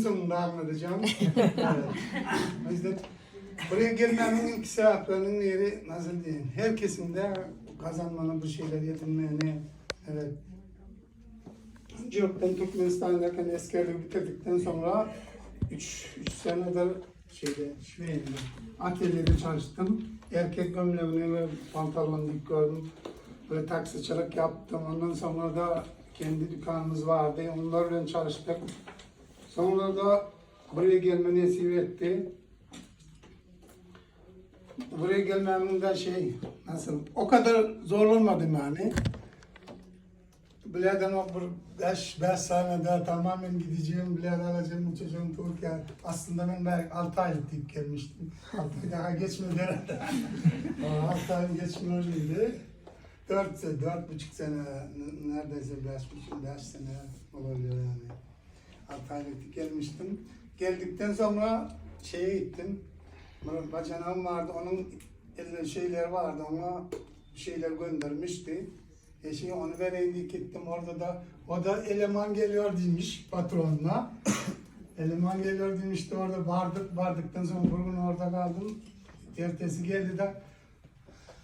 sonunda anlatacağım. evet. Buraya gelmemin ilk sebeplerinin yeri nasıl diyeyim. Herkesin de kazanmanı, bu şeyler yetinmeni, evet. Öncelikle Türkmenistan'dayken askerliği bitirdikten sonra 3 senedir şeyde, Şveyin'de atölyede çalıştım. Erkek gömleğini ve pantolon dikiyorum. Böyle taksicilik yaptım. Ondan sonra da kendi dükkanımız vardı. Onlarla çalıştık. Sonra da buraya gelme nasip etti. Buraya gelmemin de şey nasıl o kadar zorlanmadım yani. Biladan o bir beş, beş senede tamamen gideceğim, bilad alacağım, uçacağım Türkiye. Aslında ben belki altı aylık deyip gelmiştim. Altı ay daha geçmedi herhalde. Ama altı ay geçmiyor şimdi. Dört, se- dört buçuk sene, n- neredeyse beş buçuk, beş sene oluyor yani. Altı gelmiştim. Geldikten sonra şeye gittim. Bacanağım vardı, onun elinde şeyler vardı, ona şeyler göndermişti. E şimdi onu vereyim diye gittim orada da, o da eleman geliyor demiş patronla. eleman geliyor demişti orada vardık, vardıktan sonra bugün orada kaldım. Ertesi geldi de,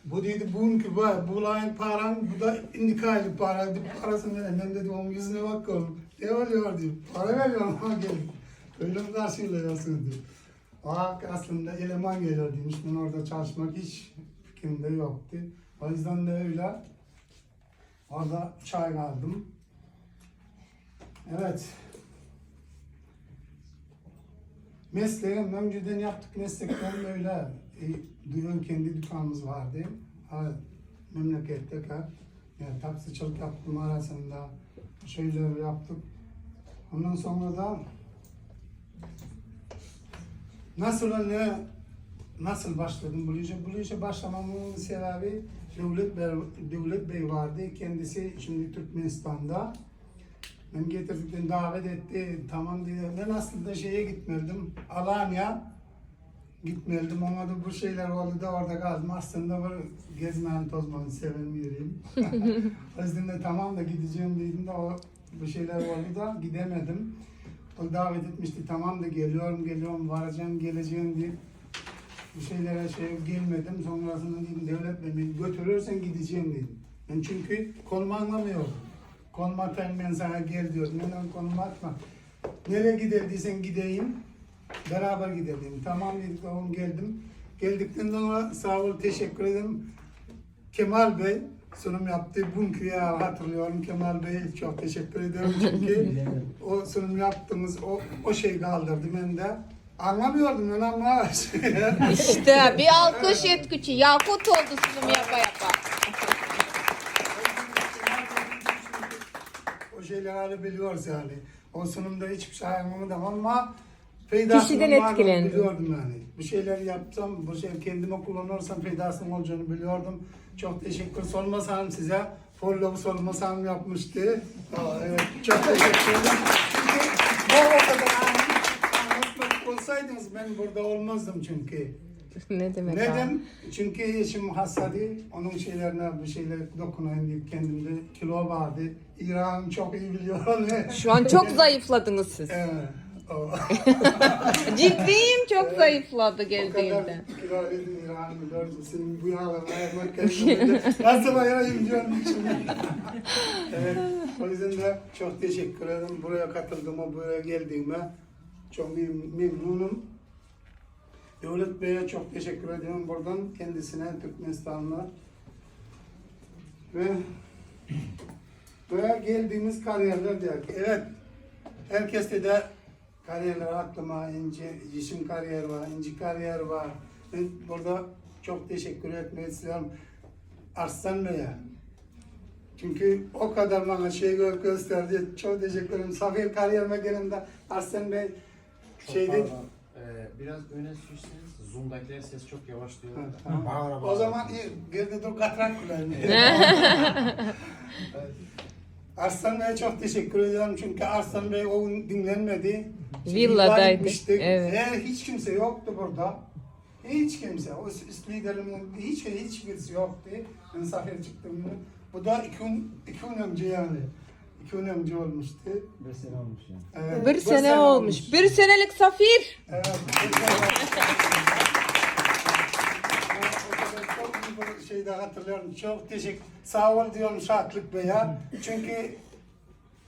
bu dedi bugünkü bu, bulayın paran, bu da indika aylık para, dedi, parasını verin. Ben dedim onun yüzüne bak oğlum. Ne oluyor diyor, para veriyorum ha gelin. Öyle mi karşılıyorsun diyor. Aa, aslında eleman geliyor demiş. Ben orada çalışmak hiç fikrimde yoktu. O yüzden de öyle. Orada çay aldım. Evet. Mesleğim önceden yaptık mesleklerim öyle. E, duyuyorum kendi dükkanımız vardı. Ha, memlekette kal. Yani taksicilik yaptım arasında. Şeyler yaptık. Ondan sonra da Nasıl ne nasıl başladım bu işe? Bu işe başlamamın sebebi Devlet Bey, Devlet Bey vardı. Kendisi şimdi Türkmenistan'da. Ben getirdikten davet etti. Tamam dedi. Ben aslında şeye gitmedim. Alanya gitmedim ama da bu şeyler oldu da orada kaldım. Aslında var gezmeyi tozmayı seven biriyim. o yüzden de tamam da gideceğim dedim de o bu şeyler oldu da gidemedim. O davet etmişti tamam da geliyorum geliyorum varacağım geleceğim diye bu şeylere şey gelmedim. Sonrasında dedim devlet beni götürürsen gideceğim dedim. Ben çünkü konumu anlamıyordum. Konum atayım ben sana gel diyordum. Ben onu konumu atma. Nereye gider diysen gideyim. Beraber gidelim. Tamam dedik oğlum geldim. Geldikten sonra sağ ol teşekkür ederim. Kemal Bey sunum yaptı. Bugünkü ya hatırlıyorum Kemal Bey çok teşekkür ediyorum çünkü o sunum yaptığımız o, o şey kaldırdı ben de. Anlamıyordum ben ama İşte bir alkış etküçü. Yakut oldu sunum yapa yapa. o şeyleri biliyoruz yani. O sunumda hiçbir şey anlamadım ama faydasının Kişiden var etkilendim. biliyordum yani. Bu şeyleri yapsam, bu şey kendime kullanırsam faydasının olacağını biliyordum. Çok teşekkür sormasam size. Follow sormasam yapmıştı. Aa, evet, çok teşekkür ederim. O kadar anlatmak olsaydınız ben burada olmazdım çünkü. Ne demek abi? Neden? Çünkü eşim hastadı. Onun şeylerine bir şeyler dokunayım diye kendimde kilo vardı. İran çok iyi biliyor. Şu an çok zayıfladınız siz. Evet. O, Ciddiyim çok zayıfladı o kadar geldiğinde. kilo edin İran biliyor. Senin bu yağlarına ayırmak kendine. Nasıl ayırayım diyorum evet. O yüzden de çok teşekkür ederim. Buraya katıldığıma, buraya geldiğime çok mem- memnunum. Devlet Bey'e çok teşekkür ediyorum buradan kendisine, Türkmenistan'la. Ve buraya geldiğimiz kariyerler diyor ki, evet herkeste de kariyerler aklıma, ince, yeşim kariyer var, inci kariyer var. Ben burada çok teşekkür etmek istiyorum Arslan Bey'e. Çünkü o kadar bana şey gö- gösterdi. Çok teşekkür ederim. Safir kariyerime gelinde Arslan Bey Çok şeydi. pardon. Ee, biraz öne sürseniz Zoom'dakiler ses çok yavaş diyor. Bağıra bağıra. O zaman iyi. Geride dur katrak kullanın. Arslan Bey'e çok teşekkür ediyorum çünkü Arslan Bey o gün dinlenmedi. Villadaydı, evet. Eğer hiç kimse yoktu burada. Hiç kimse. O üst liderimin hiç hiç birisi yoktu. Ben safir çıktım. Bu da iki gün, iki gün önce yani. iki önemli olmuştu. Bir sene olmuş yani. Evet, Bir sene olmuş. Bir senelik Safir. Evet. bir sene olmuş. O kadar çok iyi bir şey de hatırlıyorum. Çok teşekkür. Sağ ol diyorum Şartlık Bey'e. Çünkü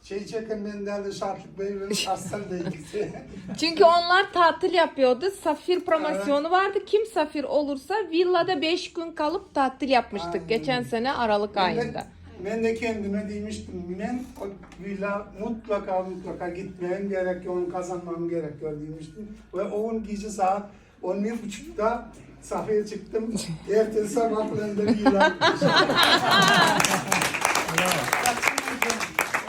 şey çeken benden de Şartlık Bey benim aslan ikisi. Çünkü onlar tatil yapıyordu. Safir promosyonu vardı. Kim Safir olursa villada 5 gün kalıp tatil yapmıştık. Aynen. Geçen sene Aralık Ben de, ayında. ben de kendime demiştim. Ben o villa mutlaka mutlaka gitmem gerekiyor, onu kazanmam gerekiyor demiştim. Ve o gün gece saat 11.30'da safhaya çıktım. Ertesi sabah ben de villa gitmişim.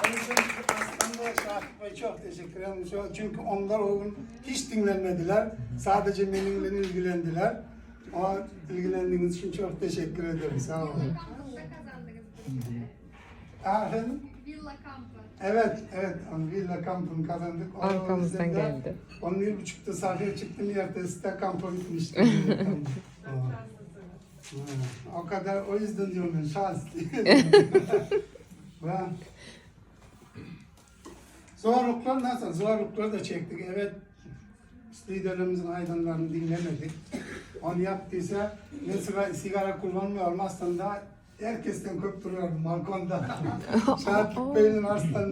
O yüzden aslında Şahit Bey çok teşekkür ederim. Çünkü onlar o gün hiç dinlenmediler. Sadece benimle ilgilendiler. O ilgilendiğiniz için çok teşekkür ederim. Sağ olun. Efendim? Villa kampı. Evet, evet. Villa kampını kazandık. O Arkamızdan yüzden de geldi. On bir buçukta sahaya çıktım. Ertesi de kampa gitmiştim. O kadar, o yüzden diyorum ben şanslı. Zorluklar nasıl? Zorlukları da çektik. Evet, liderlerimizin aydınlarını dinlemedik. Onu yaptıysa mesela sigara kullanmıyorum aslında herkesten köpürüyordum balkonda. Şahit Bey'in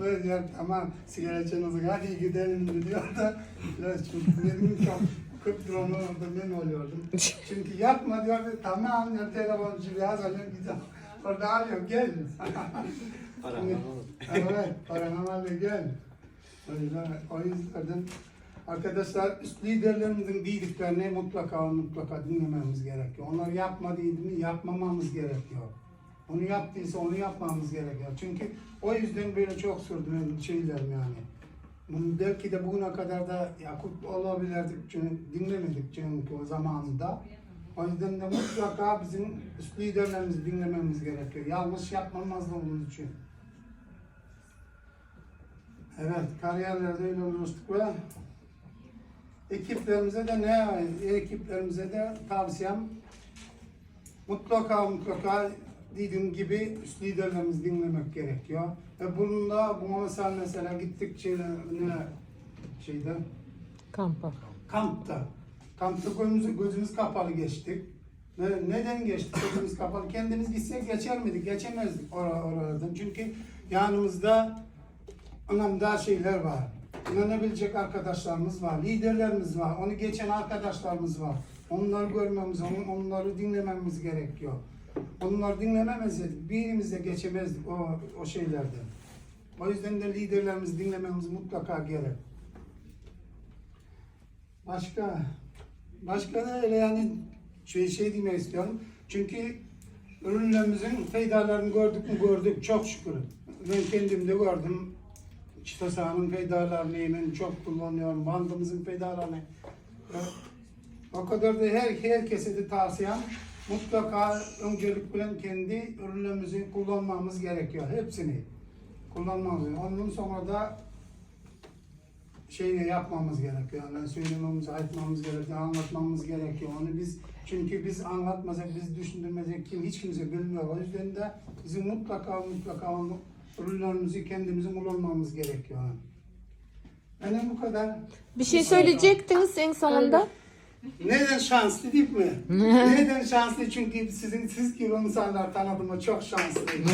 böyle diyor ama sigara içeniz hadi gidelim diyor da biraz çünkü dedim çok köpürüyorum orada ben oluyordum. Çünkü yapma diyor tamam ya telefon cihaz alıyorum gidiyorum. Orada arıyor gel. evet paranı al ve gel. O yüzden, o yüzden arkadaşlar üst liderlerimizin dediklerini mutlaka mutlaka dinlememiz gerekiyor. Onlar yapmadığını yapmamamız gerekiyor. Onu yaptıysa onu yapmamız gerekiyor. Çünkü o yüzden böyle çok sürdüren şeylerim yani. Bunu belki de bugüne kadar da yakut olabilirdik çünkü dinlemedik çünkü o zamanında. O yüzden de mutlaka bizim üst liderlerimizi dinlememiz gerekiyor. Yanlış yapmamazlığımız için. Evet, kariyerlerde öyle oluştuk ve ekiplerimize de ne, ekiplerimize de tavsiyem mutlaka mutlaka dediğim gibi üst liderlerimizi dinlemek gerekiyor. Ve bununla bu mesela mesela gittik şeyle, ne şeyde Kampa. kampta. Kampta gözümüz, gözümüz kapalı geçtik. Ne, neden geçtik gözümüz kapalı? Kendimiz gitsek geçer miydik? Geçemezdik or- oralardan. Çünkü yanımızda anlamda şeyler var. İnanabilecek arkadaşlarımız var, liderlerimiz var, onu geçen arkadaşlarımız var. Onları görmemiz, on- onları dinlememiz gerekiyor. Onları dinlememezdik, birimize geçemezdik o, o şeylerden. O yüzden de liderlerimizi dinlememiz mutlaka gerek. Başka başka da öyle yani şey, şey demek istiyorum. Çünkü ürünlerimizin faydalarını gördük mü gördük çok şükür. Ben kendim de gördüm. Çıta sahanın faydalarını ben çok kullanıyorum. Bandımızın faydalarını. O kadar da her herkese de tavsiyem mutlaka öncelikle kendi ürünlerimizi kullanmamız gerekiyor. Hepsini kullanmamız gerekiyor. Ondan sonra da şeyle yapmamız gerekiyor. Yani söylememiz, aytmamız gerekiyor, anlatmamız gerekiyor. Onu biz çünkü biz anlatmasak, biz düşündürmesek kim hiç kimse bilmiyor. O yüzden de bizim mutlaka mutlaka onu, ürünlerimizi kendimizin kullanmamız gerekiyor. Benim bu kadar. Bir şey söyleyecektiniz en sonunda. Neden şanslı değil mi? Neden şanslı? Çünkü sizin siz gibi insanlar tanıdığıma çok şanslıyım.